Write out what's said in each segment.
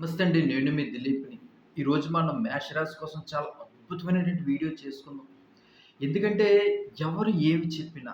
నమస్తే అండి నేను మీ దిలీప్ని. ఈరోజు మనం మేషరాశి కోసం చాలా అద్భుతమైనటువంటి వీడియో చేసుకుందాం. ఎందుకంటే ఎవరు ఏమి చెప్పినా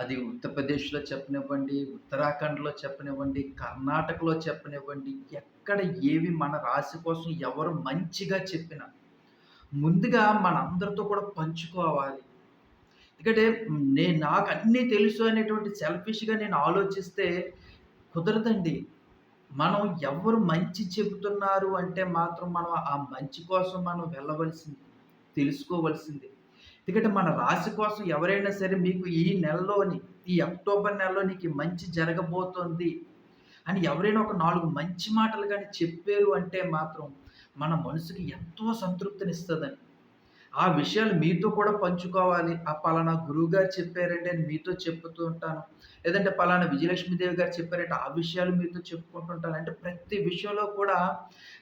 అది ఉత్తరప్రదేశ్లో చెప్పనివ్వండి ఉత్తరాఖండ్లో చెప్పనివ్వండి కర్ణాటకలో చెప్పనివ్వండి ఎక్కడ ఏవి మన రాశి కోసం ఎవరు మంచిగా చెప్పినా ముందుగా మన అందరితో కూడా పంచుకోవాలి. ఎందుకంటే నేను నాకు అన్నీ తెలుసు అనేటువంటి సెల్ఫిష్గా నేను ఆలోచిస్తే కుదరదండి. మనం ఎవరు మంచి చెబుతున్నారు అంటే మాత్రం మనం ఆ మంచి కోసం మనం వెళ్ళవలసింది తెలుసుకోవలసింది. ఎందుకంటే మన రాశి కోసం ఎవరైనా సరే మీకు ఈ నెలలోని ఈ అక్టోబర్ నెలలో నీకు మంచి జరగబోతోంది అని ఎవరైనా ఒక నాలుగు మంచి మాటలు కానీ చెప్పారు అంటే మాత్రం మన మనసుకి ఎంతో సంతృప్తినిస్తుందని ఆ విషయాలు మీతో కూడా పంచుకోవాలి. ఆ పలానా గురువు గారు చెప్పారంటే నేను మీతో చెప్పుతూ ఉంటాను. లేదంటే పలానా విజయలక్ష్మీదేవి గారు చెప్పారంటే ఆ విషయాలు మీతో చెప్పుకుంటుంటాను అంటే ప్రతి విషయంలో కూడా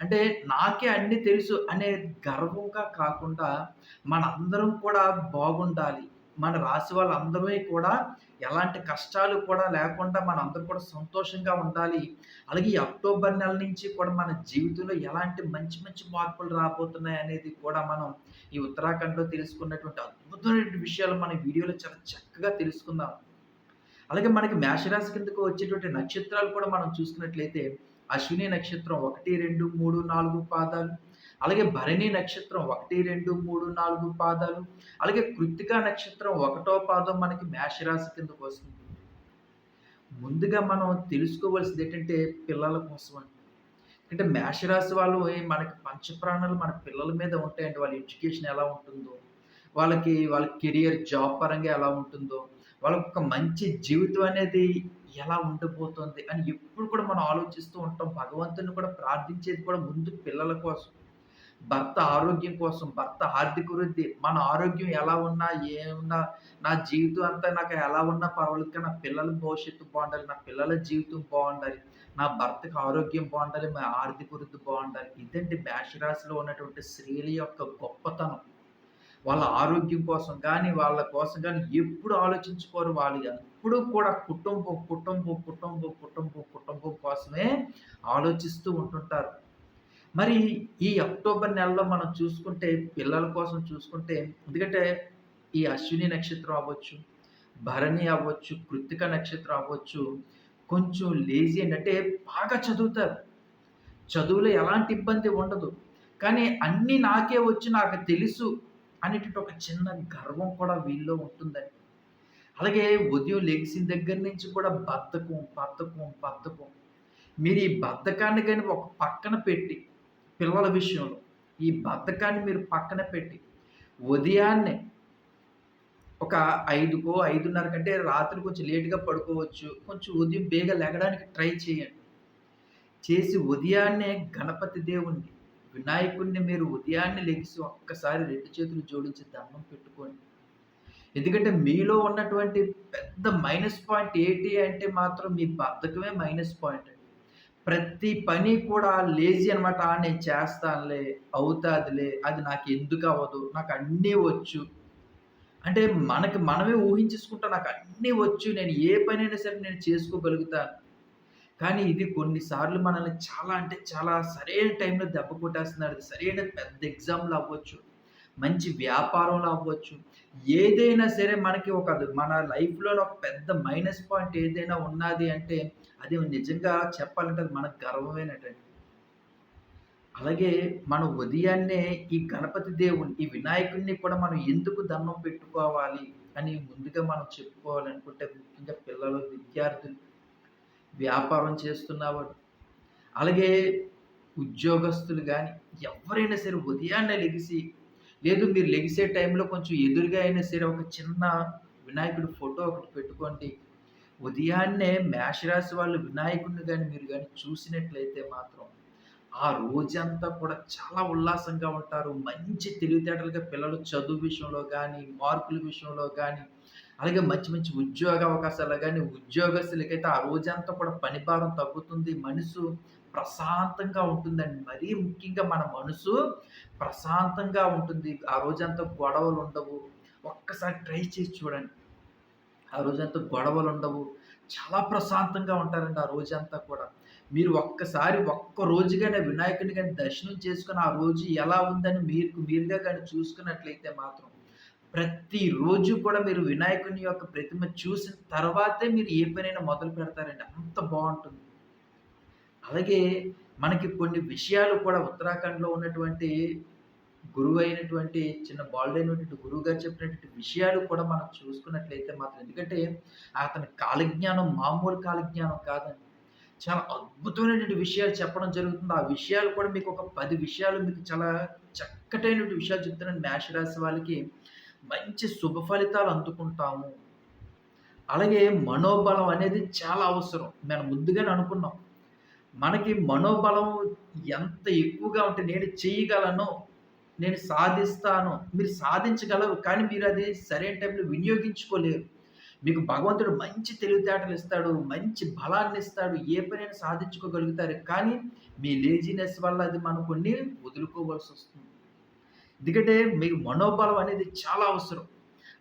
అంటే నాకే అన్నీ తెలుసు అనే గర్వంగా కాకుండా మనందరం కూడా బాగుండాలి. మన రాశి వాళ్ళందరూ కూడా ఎలాంటి కష్టాలు కూడా లేకుండా మనందరం కూడా సంతోషంగా ఉండాలి. అలాగే ఈ అక్టోబర్ నెల నుంచి కూడా మన జీవితంలో ఎలాంటి మంచి మంచి మార్పులు రాబోతున్నాయి అనేది కూడా మనం ఈ ఉత్తరాఖండ్లో తెలుసుకున్నటువంటి అద్భుతమైన విషయాలు మన వీడియోలో చాలా చక్కగా తెలుసుకుందాం. అలాగే మనకి మేషరాశి కిందకు వచ్చేటువంటి నక్షత్రాలు కూడా మనం చూసుకున్నట్లయితే అశ్విని నక్షత్రం ఒకటి రెండు మూడు నాలుగు పాదాలు అలాగే భరణి నక్షత్రం ఒకటి రెండు మూడు నాలుగు పాదాలు అలాగే కృత్తికా నక్షత్రం ఒకటో పాదం మనకి మేషరాశి కిందకు వస్తుంది. ముందుగా మనం తెలుసుకోవాల్సింది ఏంటంటే పిల్లల కోసం అంటే అంటే మేషరాశి వాళ్ళు మనకి పంచప్రాణాలు మన పిల్లల మీద ఉంటాయండి. వాళ్ళ ఎడ్యుకేషన్ ఎలా ఉంటుందో వాళ్ళకి వాళ్ళ కెరియర్ జాబ్ పరంగా ఎలా ఉంటుందో వాళ్ళకి ఒక మంచి జీవితం అనేది ఎలా ఉండబోతుంది అని ఎప్పుడు కూడా మనం ఆలోచిస్తూ ఉంటాం. భగవంతుని కూడా ప్రార్థించేది కూడా ముందు పిల్లల కోసం. భర్త ఆరోగ్యం కోసం భర్త ఆర్థిక వృద్ధి మన ఆరోగ్యం ఎలా ఉన్నా ఏమున్నా నా జీవితం అంతా నాకు ఎలా ఉన్నా పర్వాలేదు కానీ నా పిల్లల భవిష్యత్తు బాగుండాలి నా పిల్లల జీవితం బాగుండాలి నా భర్తకు ఆరోగ్యం బాగుండాలి మా ఆర్థిక వృద్ధి బాగుండాలి. ఇదండి మేషరాశిలో ఉన్నటువంటి స్త్రీల యొక్క గొప్పతనం. వాళ్ళ ఆరోగ్యం కోసం కానీ వాళ్ళ కోసం కానీ ఎప్పుడు ఆలోచించుకోరు వాళ్ళు. ఎప్పుడు కూడా కుటుంబం కుటుంబం కుటుంబం కుటుంబం కుటుంబం కోసమే ఆలోచిస్తూ ఉంటుంటారు. మరి ఈ అక్టోబర్ నెలలో మనం చూసుకుంటే పిల్లల కోసం చూసుకుంటే ఎందుకంటే ఈ అశ్విని నక్షత్రం అవ్వచ్చు భరణి అవ్వచ్చు కృతిక నక్షత్రం అవ్వచ్చు కొంచెం లేజీ అంటే బాగా చదువుతారు. చదువులో ఎలాంటి ఇబ్బంది ఉండదు. కానీ అన్నీ నాకే వచ్చి నాకు తెలుసు అనేటువంటి ఒక చిన్న గర్వం కూడా వీళ్ళలో ఉంటుందండి. అలాగే ఉదయం లెగిసిన దగ్గర నుంచి కూడా బద్ధకం బద్ధకం బద్ధకం. మీరు ఈ బద్ధకాన్ని కానీ ఒక పక్కన పెట్టి పిల్లల విషయంలో. ఈ బద్ధకాన్ని మీరు పక్కన పెట్టి ఉదయాన్నే ఒక ఐదుకో ఐదున్నర కంటే రాత్రి కొంచెం లేటుగా పడుకోవచ్చు. కొంచెం ఉదయం బేగ లెగడానికి ట్రై చేయండి. చేసి ఉదయాన్నే గణపతి దేవుణ్ణి వినాయకుడిని మీరు ఉదయాన్నే లెగిసి ఒక్కసారి రెండు చేతులు జోడించి దండం పెట్టుకోండి. ఎందుకంటే మీలో ఉన్నటువంటి పెద్ద మైనస్ పాయింట్ ఏంటి అంటే మాత్రం మీ బద్ధకమే మైనస్ పాయింట్ ప్రతి పని కూడా లేజీ అనమాట నేను చేస్తానులే అవుతాదిలే అది నాకు ఎందుకు అవ్వదు నాకు అన్నీ వచ్చు. అంటే మనకి మనమే ఊహించేసుకుంటా నాకు అన్నీ వచ్చు నేను ఏ పనైనా సరే నేను చేసుకోగలుగుతాను కానీ ఇది కొన్నిసార్లు మనల్ని చాలా అంటే చాలా సరైన టైంలో దెబ్బ కొట్టేస్తున్నాడు సరైన పెద్ద ఎగ్జామ్లు అవ్వచ్చు. మంచి వ్యాపారంలో అవ్వచ్చు. ఏదైనా సరే మనకి ఒక మన లైఫ్లో ఒక పెద్ద మైనస్ పాయింట్ ఏదైనా ఉన్నది అంటే అది నిజంగా చెప్పాలంటే అది మనకు గర్వమేనటండి. అలాగే మన ఉదయాన్నే ఈ గణపతి దేవుని ఈ వినాయకుడిని కూడా మనం ఎందుకు దండం పెట్టుకోవాలి అని ముందుగా మనం చెప్పుకోవాలనుకుంటే ముఖ్యంగా పిల్లలు విద్యార్థులు వ్యాపారం చేస్తున్నవాడు అలాగే ఉద్యోగస్తులు కానీ ఎవరైనా సరే ఉదయాన్నే లెగిసి లేదు మీరు లెగిసే టైంలో కొంచెం ఎదురుగా అయినా సరే ఒక చిన్న వినాయకుడి ఫోటో ఒకటి పెట్టుకోండి. ఉదయాన్నే మేషరాశి వాళ్ళు వినాయకుడిని కానీ మీరు కానీ చూసినట్లయితే మాత్రం ఆ రోజంతా కూడా చాలా ఉల్లాసంగా ఉంటారు. మంచి తెలివితేటలుగా పిల్లలు చదువు విషయంలో కానీ మార్కుల విషయంలో కానీ అలాగే మంచి మంచి ఉద్యోగ అవకాశాలు కానీ ఉద్యోగస్తులకైతే ఆ రోజంతా కూడా పని భారం తగ్గుతుంది. మనసు ప్రశాంతంగా ఉంటుందండి. మరీ ముఖ్యంగా మన మనసు ప్రశాంతంగా ఉంటుంది. ఆ రోజంతా గొడవలు ఉండవు. ఒక్కసారి ట్రై చేసి చూడండి. ఆ రోజంతా గొడవలు ఉండవు. చాలా ప్రశాంతంగా ఉంటారండి ఆ రోజంతా కూడా. మీరు ఒక్కసారి ఒక్క రోజుగానే వినాయకుడిని కానీ దర్శనం చేసుకుని ఆ రోజు ఎలా ఉందని మీరు మీరుగా కానీ చూసుకున్నట్లయితే మాత్రం, ప్రతిరోజు కూడా మీరు వినాయకుని యొక్క ప్రతిమ చూసిన తర్వాతే మీరు ఏ పనైనా మొదలు పెడతారండి. అంత బాగుంటుంది. అలాగే మనకి కొన్ని విషయాలు కూడా ఉత్తరాఖండ్‌లో ఉన్నటువంటి గురువైనటువంటి చిన్న బాలుడైనటువంటి గురువుగారు చెప్పినటువంటి విషయాలు కూడా మనం చూసుకున్నట్లయితే మాత్రం ఎందుకంటే అతని కాలజ్ఞానం మామూలు కాలజ్ఞానం కాదండి. చాలా అద్భుతమైనటువంటి విషయాలు చెప్పడం జరుగుతుంది. ఆ విషయాలు కూడా మీకు ఒక పది విషయాలు మీకు చాలా చక్కటైనటువంటి విషయాలు చెప్తున్నాను. మేషరాశి వాళ్ళకి మంచి శుభ ఫలితాలు అందుకుంటాము. అలాగే మనోబలం అనేది చాలా అవసరం. మనం ముందుగానే అనుకున్నాం. మనకి మనోబలం ఎంత ఎక్కువగా ఉంటే నేను చేయగలను, నేను సాధిస్తాను. మీరు సాధించగలరు. కానీ మీరు అది సరైన టైంలో వినియోగించుకోలేరు. మీకు భగవంతుడు మంచి తెలివితేటలు ఇస్తాడు. మంచి బలాన్ని ఇస్తాడు. ఏ పనైనా సాధించుకోగలుగుతారు. కానీ మీ లేజీనెస్ వల్ల అది మనం కొన్ని వదులుకోవాల్సి వస్తుంది ఎందుకంటే మీకు మనోబలం అనేది చాలా అవసరం.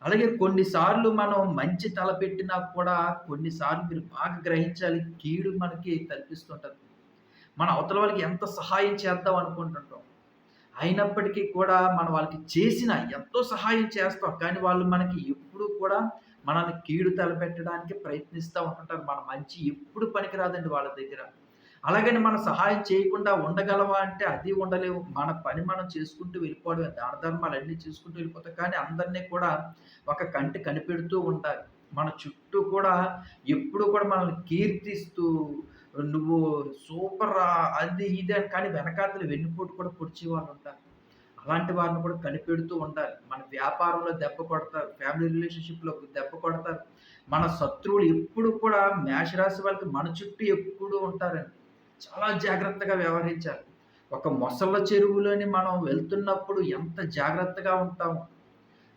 అలాగే కొన్నిసార్లు మనం మంచి తలపెట్టినా కూడా కొన్నిసార్లు మీరు బాగా గ్రహించాలి. కీడు మనకి కల్పిస్తుంటుంది మన అవతల వాళ్ళకి ఎంత సహాయం చేద్దాం అనుకుంటుంటాం. అయినప్పటికీ కూడా మనం వాళ్ళకి చేసిన ఎంతో సహాయం చేస్తాం. కానీ వాళ్ళు మనకి ఎప్పుడూ కూడా మనల్ని కీడు తలపెట్టడానికి ప్రయత్నిస్తూ ఉంటుంటారు. మన మంచి ఎప్పుడు పనికిరాదండి వాళ్ళ దగ్గర. అలాగని మనం సహాయం చేయకుండా ఉండగలవా అంటే అది ఉండలేము. మన పని మనం చేసుకుంటూ వెళ్ళిపోవడమే. దాన ధర్మాలన్నీ చేసుకుంటూ వెళ్ళిపోతాం. కానీ అందరిని కూడా ఒక కంటి కనిపెడుతూ ఉంటారు మన చుట్టూ కూడా ఎప్పుడు కూడా మనల్ని కీర్తిస్తూ నువ్వు సూపర్ రా! అది ఇది అని కానీ వెనకాతల వెన్నుపోటు కూడా పొడిచేవాళ్ళుంటారు. అలాంటి వారిని కూడా కనిపెడుతూ ఉండాలి. మన వ్యాపారంలో దెబ్బ కొడతారు. ఫ్యామిలీ రిలేషన్‌షిప్‌లో దెబ్బ కొడతారు. మన శత్రువులు ఎప్పుడు కూడా మేషరాశి వాళ్ళకి మన చుట్టూ ఎప్పుడూ ఉంటారండి. చాలా జాగ్రత్తగా వ్యవహరించాలి. ఒక మొసళ్ళ చెరువులోని మనం వెళ్తున్నప్పుడు ఎంత జాగ్రత్తగా ఉంటాము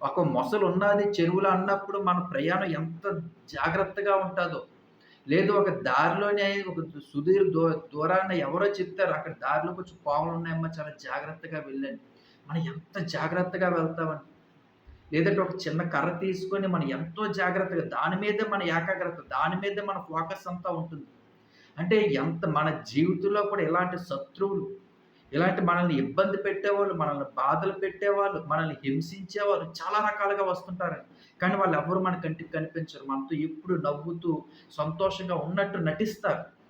ఒక మొసలు ఉన్నది చెరువులో అన్నప్పుడు మన ప్రయాణం ఎంత జాగ్రత్తగా ఉంటుందో లేదు ఒక దారిలోనే ఒక సుదీర్ దూ దూరాన్ని ఎవరో చెప్తారు అక్కడ దారిలో కొంచెం పాములున్నాయమ్మా చాలా జాగ్రత్తగా వెళ్ళండి. మనం ఎంత జాగ్రత్తగా వెళ్తామని లేదంటే ఒక చిన్న కర్ర తీసుకొని మనం ఎంతో జాగ్రత్తగా దాని మీదే మన ఏకాగ్రత, దాని మీదే మన ఫోకస్ అంతా ఉంటుంది. అంటే ఎంత మన జీవితంలో కూడా ఇలాంటి శత్రువులు, ఇలాంటి మనల్ని ఇబ్బంది పెట్టేవాళ్ళు, మనల్ని బాధలు పెట్టేవాళ్ళు, మనల్ని హింసించేవాళ్ళు చాలా రకాలుగా వస్తుంటారండి. కానీ వాళ్ళెవ్వరు మన కంటికి కనిపించరు. మనతో ఎప్పుడు నవ్వుతూ, సంతోషంగా ఉన్నట్టు నటిస్తారు.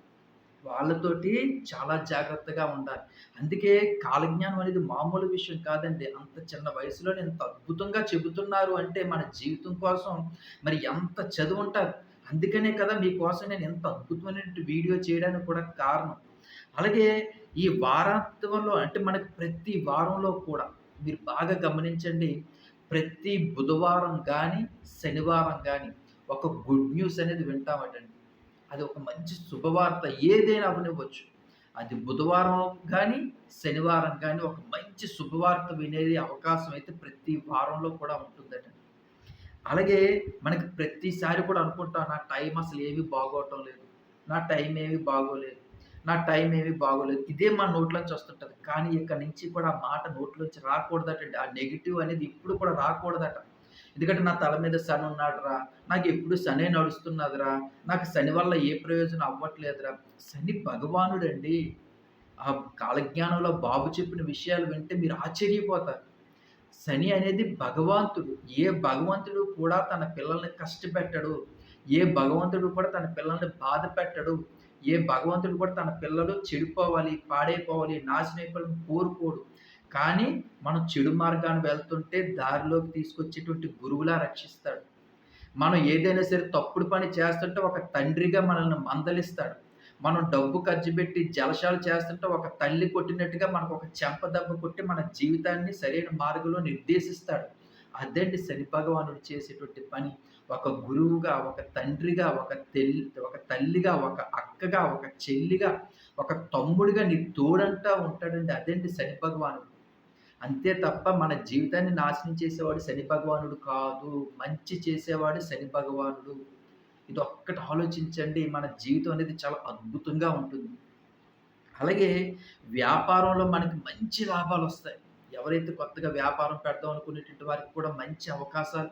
వాళ్ళతోటి చాలా జాగ్రత్తగా ఉండాలి. అందుకే కాలజ్ఞానం అనేది మామూలు విషయం కాదండి. అంత చిన్న వయసులోనే ఇంత అద్భుతంగా చెబుతున్నారు అంటే మన జీవితం కోసం మరి ఎంత చదువుంటారు. అందుకనే కదా మీకోసం నేను ఇంత అద్భుతమైన వీడియో చేయడానికి కూడా కారణం. అలాగే ఈ వారాంతంలో అంటే మనకు ప్రతి వారంలో కూడా మీరు బాగా గమనించండి. ప్రతి బుధవారం కానీ శనివారం కానీ ఒక గుడ్ న్యూస్ అనేది వింటామటండి. అది ఒక మంచి శుభవార్త ఏదైనా అవనివ్వచ్చు అది బుధవారం కానీ శనివారం కానీ ఒక మంచి శుభవార్త వినేది అవకాశం అయితే ప్రతి వారంలో కూడా ఉంటుందట. అలాగే మనకి ప్రతిసారి కూడా అనుకుంటా నా టైం అసలు ఏమీ బాగోవటం లేదు. నా టైం ఏమీ బాగోలేదు. నా టైం ఏమి బాగోలేదు. ఇదే మన నోట్లోంచి వస్తుంటుంది కానీ ఇక్కడి నుంచి కూడా ఆ మాట నోట్లోంచి రాకూడదట ఆ నెగిటివ్ అనేది ఇప్పుడు కూడా రాకూడదట. ఎందుకంటే నా తల మీద శని ఉన్నాడురా. నాకు ఎప్పుడు శని నడుస్తున్నదిరా. నాకు శని వల్ల ఏ ప్రయోజనం అవ్వట్లేదురా. శని భగవానుడండి. ఆ కాలజ్ఞానంలో బాబు చెప్పిన విషయాలు వింటే మీరు ఆశ్చర్యపోతారు. శని అనేది భగవంతుడు. ఏ భగవంతుడు కూడా తన పిల్లల్ని కష్టపెట్టడు. ఏ భగవంతుడు కూడా తన పిల్లల్ని బాధ పెట్టడు. ఏ భగవంతుడు కూడా తన పిల్లలు చెడిపోవాలి, పాడైపోవాలి, నాశనం కోరుకోడు. కానీ మనం చెడు మార్గాన్ని వెళ్తుంటే దారిలోకి తీసుకొచ్చేటువంటి గురువులా రక్షిస్తాడు. మనం ఏదైనా సరే తప్పుడు పని చేస్తుంటే ఒక తండ్రిగా మనల్ని మందలిస్తాడు. మనం డబ్బు ఖర్చు పెట్టి జలసాలు చేస్తుంటే ఒక తల్లి కొట్టినట్టుగా మనకు ఒక చెంప దెబ్బ కొట్టి మన జీవితాన్ని సరైన మార్గంలో నిర్దేశిస్తాడు. అదండి శని భగవానుడు చేసేటువంటి పని. ఒక గురువుగా, ఒక తండ్రిగా, ఒక తెల్ ఒక తల్లిగా, ఒక అక్కగా, ఒక చెల్లిగా, ఒక తమ్ముడిగా నీకు తోడంటా ఉంటాడండి. అదేంటి శని భగవానుడు. అంతే తప్ప మన జీవితాన్ని నాశనం చేసేవాడు శని భగవానుడు కాదు. మంచి చేసేవాడు శని భగవానుడు. ఇది ఒక్కటి ఆలోచించండి. మన జీవితం అనేది చాలా అద్భుతంగా ఉంటుంది. అలాగే వ్యాపారంలో మనకి మంచి లాభాలు వస్తాయి ఎవరైతే కొత్తగా వ్యాపారం పెడదాం అనుకునేటువంటి వారికి కూడా మంచి అవకాశాలు,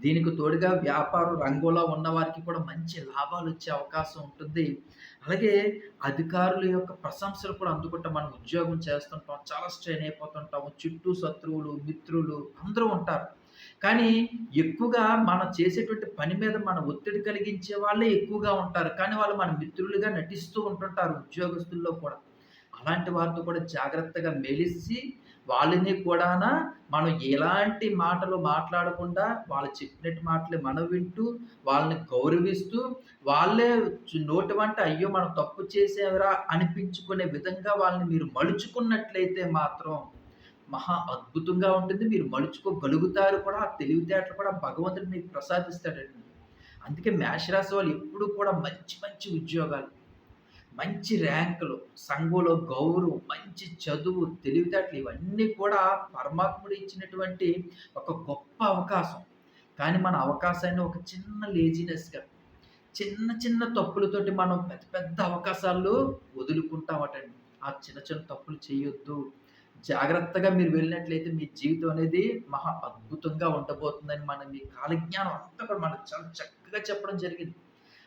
దీనికి తోడుగా వ్యాపార రంగంలో ఉన్న వారికి కూడా మంచి లాభాలు వచ్చే అవకాశం ఉంటుంది. అలాగే అధికారుల యొక్క ప్రశంసలు కూడా అందుకుంటాం మనం ఉద్యోగం చేస్తుంటాం చాలా స్ట్రెయిన్ అయిపోతుంటాము. చుట్టూ శత్రువులు మిత్రులు అందరూ ఉంటారు. కానీ ఎక్కువగా మనం చేసేటువంటి పని మీద మన ఒత్తిడి కలిగించే వాళ్ళే ఎక్కువగా ఉంటారు. కానీ వాళ్ళు మన మిత్రులుగా నటిస్తూ ఉంటుంటారు ఉద్యోగస్తుల్లో కూడా. అలాంటి వారితో కూడా జాగ్రత్తగా మెలిసి వాళ్ళని కూడానా మనం ఎలాంటి మాటలు మాట్లాడకుండా వాళ్ళు చెప్పినట్టు మాటలే మనం వింటూ వాళ్ళని గౌరవిస్తూ వాళ్ళే నోటి వంట అయ్యో మనం తప్పు చేసేవరా అనిపించుకునే విధంగా వాళ్ళని మీరు మలుచుకున్నట్లయితే మాత్రం మహా అద్భుతంగా ఉంటుంది. మీరు మలుచుకోగలుగుతారు కూడా ఆ తెలివితేటలు కూడా భగవంతుడు మీకు ప్రసాదిస్తాడండి. అందుకే మేషరాశి వాళ్ళు ఎప్పుడు కూడా మంచి మంచి ఉద్యోగాలు మంచి ర్యాంకులు సంఘంలో గౌరవం మంచి చదువు తెలివితేటలు ఇవన్నీ కూడా పరమాత్ముడు ఇచ్చినటువంటి ఒక గొప్ప అవకాశం. కానీ మన అవకాశాన్ని ఒక చిన్న లేజినెస్గా చిన్న చిన్న తప్పులతోటి మనం పెద్ద పెద్ద అవకాశాలు వదులుకుంటామటండి. ఆ చిన్న చిన్న తప్పులు చేయొద్దు. జాగ్రత్తగా మీరు వెళ్ళినట్లయితే మీ జీవితం అనేది మహా అద్భుతంగా ఉండబోతుందని మనం మీ కాలజ్ఞానం అంతా కూడా మనకు చాలా చక్కగా చెప్పడం జరిగింది.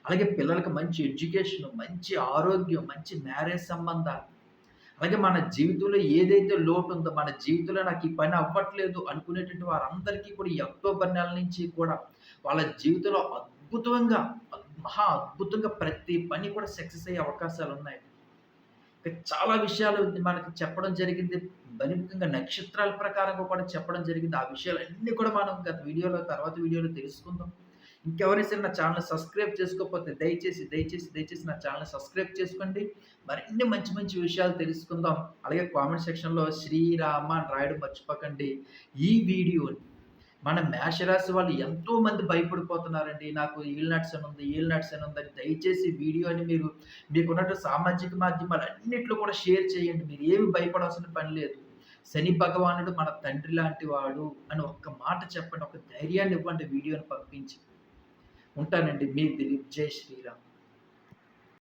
అలాగే పిల్లలకు మంచి ఎడ్యుకేషన్ మంచి ఆరోగ్యం మంచి మ్యారేజ్ సంబంధాలు. అలాగే మన జీవితంలో ఏదైతే లోటు ఉందో మన జీవితంలో నాకు ఈ పని అవ్వట్లేదు అనుకునేటువంటి వారందరికీ కూడా ఈ అక్టోబర్ నెల నుంచి కూడా వాళ్ళ జీవితంలో అద్భుతంగా మహా అద్భుతంగా ప్రతి పని కూడా సక్సెస్ అయ్యే అవకాశాలు ఉన్నాయి. చాలా విషయాలు మనకి చెప్పడం జరిగింది. మరి ముఖ్యంగా నక్షత్రాల ప్రకారంగా కూడా చెప్పడం జరిగింది. ఆ విషయాలన్నీ కూడా మనం గత వీడియోలో తర్వాత వీడియోలో తెలుసుకుందాం. ఇంకెవరైనా సరే నా ఛానల్ సబ్స్క్రైబ్ చేసుకోకపోతే దయచేసి దయచేసి దయచేసి నా ఛానల్ సబ్స్క్రైబ్ చేసుకోండి. మరిన్ని మంచి మంచి విషయాలు తెలుసుకుందాం. అలాగే కామెంట్ సెక్షన్లో శ్రీరామ అని రాయడం మర్చిపోకండి. ఈ వీడియోని మన మేషరాశి వాళ్ళు ఎంతో మంది భయపడిపోతున్నారండి. నాకు ఈల్ నట్స్ అని ఉంది ఈల్ నట్స్ అని ఉందని దయచేసి వీడియోని మీరు మీకున్నట్టు సామాజిక మాధ్యమాలు అన్నిట్లో కూడా షేర్ చేయండి. మీరు ఏమి భయపడాల్సిన పని లేదు. శని భగవానుడు మన తండ్రి లాంటి వాడు అని ఒక్క మాట చెప్పండి. ఒక ధైర్యాన్ని ఇవ్వండి. వీడియోని పంపించి. ఉంటానండి. మీ దిలీప్ జై శ్రీరామ్.